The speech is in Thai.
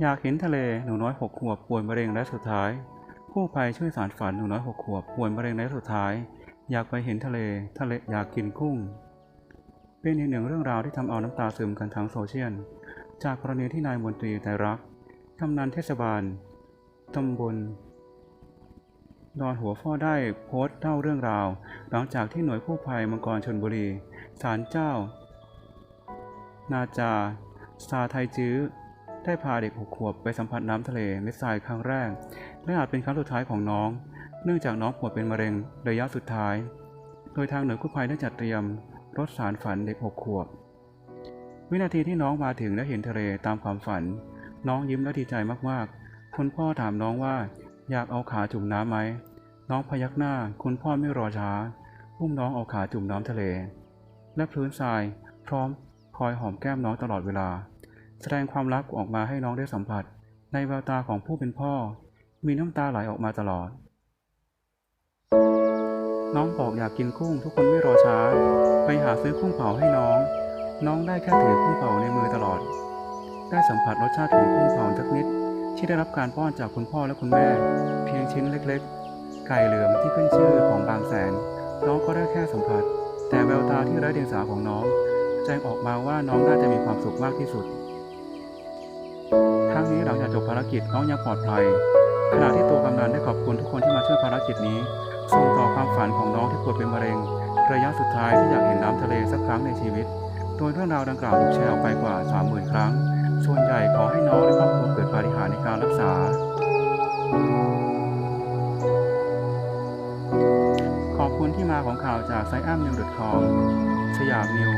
อยากเห็นทะเลหนูน้อยหกขวบป่วยมะเร็งและสุดท้ายกู้ภัยช่วยสารฝันหนูน้อยหกขวบป่วยมะเร็งและสุดท้าย อยากไปเห็นทะเลทะเลอยากกินกุ้ง เป็นอีกหนึ่งเรื่องราวที่ทำเอาน้ำตาซึมกันทั้งโซเชียลจากกรณีที่นายมนตรีไตรรักกำนันเทศบาลตำบลดอนหัวฟ้อได้โพสต์เล่าเรื่องราว หลังจากที่หน่วยกู้ภัยมังกรชนบุรีศาลเจ้า นาจาซาไทจื้อ ได้พาเด็กหกขวบไปสัมผัสน้ำทะเลเม็ดทรายครั้งแรก และอาจเป็นครั้งสุดท้ายของน้อง เนื่องจากน้องป่วยเป็นมะเร็งระยะสุดท้าย โดยทางหน่วยกู้ภัยได้จัดเตรียม รถสารฝันเด็กหกขวบ วินาทีที่น้องมาถึงและเห็นทะเลตามความฝัน น้องยิ้มและดีใจมากๆ คุณพ่อถามน้องว่า อยากเอาขาจุ่มน้ำไหม น้องพยักหน้า คุณพ่อไม่รอช้าอุ้มน้องเอาขาจุ่มน้ำทะเล และพื้นทรายพร้อมคอยหอมแก้มน้องตลอดเวลา แสดงความรักออกมาให้น้องได้สัมผัส ในแววตาของผู้เป็นพ่อ มีน้ำตาไหลออกมาตลอด น้องบอกอยากกินกุ้งทุกคนไม่รอช้า ไปหาซื้อกุ้งเผาให้น้อง น้องได้แค่ถือกุ้งเผาในมือตลอด ได้สัมผัสรสชาติของกุ้งเผาสักนิด ที่ได้รับการป้อนจากคุณพ่อและคุณแม่ เพียงชิ้นเล็กๆ ไก่เหลืองที่ขึ้นชื่อของบางแสน น้องก็ได้แค่สัมผัส แต่แววตาที่ไร้เดียงสาของน้องแสดงออกมาว่าน้องน่าจะมีความสุขมากที่สุด ทั้งนี้หลังจากจบภารกิจน้องยังปลอดภัย ขณะที่ตัวกำนันได้ขอบคุณทุกคนที่มาช่วยภารกิจนี้ ส่งต่อความฝันของน้องที่ป่วยเป็นมะเร็ง ระยะสุดท้ายที่อยากเห็นน้ำทะเลสักครั้งในชีวิต โดยเรื่องราวดังกล่าวถูกแชร์ออกไปกว่า 30,000 ครั้ง ส่วนใหญ่ขอให้น้องและครอบครัวเกิดปาฏิหาริย์ในการรักษา ขอบคุณที่มาของข่าวจากไซแอมนิวดอทคอมสยามนิว